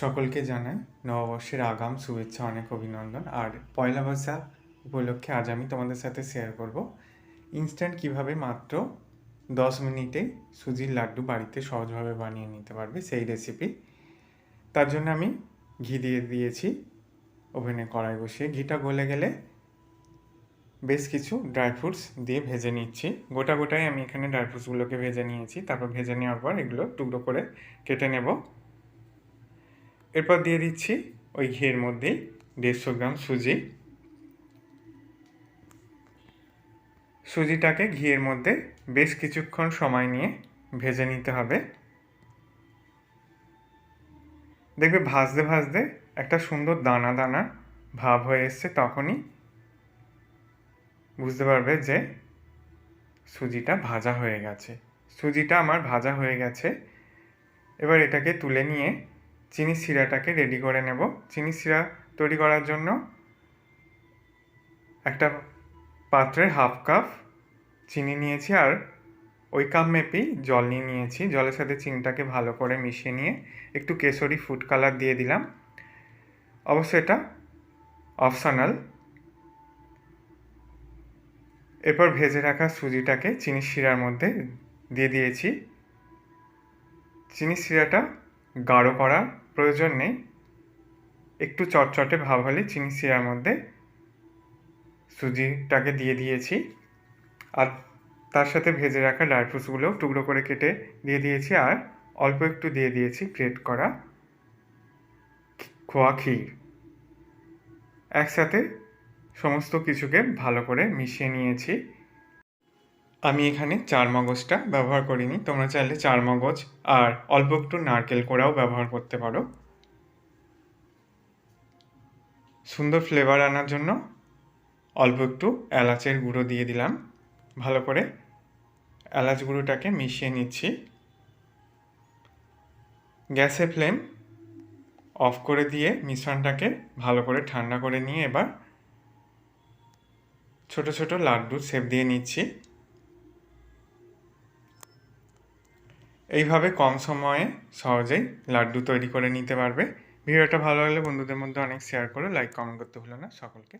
সকলকে জানাই নববর্ষের আগাম শুভেচ্ছা, অনেক অভিনন্দন। আর পয়লা বৈশাখ উপলক্ষে আজ আমি তোমাদের সাথে শেয়ার করব ইনস্ট্যান্ট কীভাবে মাত্র দশ মিনিটে সুজির লাড্ডু বাড়িতে সহজভাবে বানিয়ে নিতে পারবে সেই রেসিপি তার জন্য আমি ঘি দিয়ে দিয়েছি, ওভেনে কড়াই বসিয়ে। ঘিটা গলে গেলে বেশ কিছু ড্রাই ফ্রুটস দিয়ে ভেজে নিচ্ছি। গোটা গোটাই আমি এখানে ড্রাই ফ্রুটসগুলোকে ভেজে নিয়েছি। তারপর ভেজে নেওয়ার পর এগুলো টুকরো করে কেটে নেব। এরপর দিয়ে দিচ্ছি ওই ঘিয়ের মধ্যেই দেড়শো গ্রাম সুজি। সুজিটাকে ঘিয়ের মধ্যে বেশ কিছুক্ষণ সময় নিয়ে ভেজে নিতে হবে। দেখবে ভাজতে ভাজতে একটা সুন্দর দানা দানা ভাব হয়ে এসছে তখনই বুঝতে পারবে যে সুজিটা ভাজা হয়ে গেছে। সুজিটা আমার ভাজা হয়ে গেছে। এবার এটাকে তুলে নিয়ে চিনি শিরাটাকে রেডি করে নেব। চিনি শিরা তৈরি করার জন্য একটা পাত্রের হাফ কাপ চিনি নিয়েছি আর ওই কাপ মেপেই জল নিয়ে নিয়েছি। জলের সাথে চিনিটাকে ভালো করে মিশিয়ে নিয়ে একটু কেশরি ফুড কালার দিয়ে দিলাম। অবশ্য এটা অপশনাল এরপর ভেজে রাখা সুজিটাকে চিনি শিরার মধ্যে দিয়ে দিয়েছি। চিনি শিরাটা গাঢ় করার প্রয়োজন নেই। একটু চটচটে ভাব হলে চিনি শিরার মধ্যে সুজিটাকে দিয়ে দিয়েছি। আর তার সাথে ভেজে রাখা ড্রাই ফ্রুটসগুলো টুকরো করে কেটে দিয়ে দিয়েছি আর অল্প একটু দিয়ে দিয়েছি গ্রেট করা খোয়া ক্ষীর। একসাথে সমস্ত কিছুকে ভালো করে মিশিয়ে নিয়েছি। আমি এখানে চার মগজটা ব্যবহার করিনি। তোমরা চাইলে চার মগজ আর অল্প একটু নারকেল কোড়াও ব্যবহার করতে পারো। সুন্দর ফ্লেভার আনার জন্য অল্প একটু এলাচের গুঁড়ো দিয়ে দিলাম। ভালো করে এলাচ গুঁড়োটাকে মিশিয়ে নিচ্ছি। গ্যাসে ফ্লেম অফ করে দিয়ে মিশ্রণটাকে ভালো করে ঠান্ডা করে নিয়ে এবার ছোট ছোট লাড্ডু সেপ দিয়ে নিচ্ছি। এইভাবে কম সময়ে সহজেই লাড্ডু তৈরি করে নিতে পারবে। ভিডিওটা ভালো লাগলে বন্ধুদের মধ্যে অনেক শেয়ার করো লাইক কমেন্ট করতে ভুলো না। সকলকে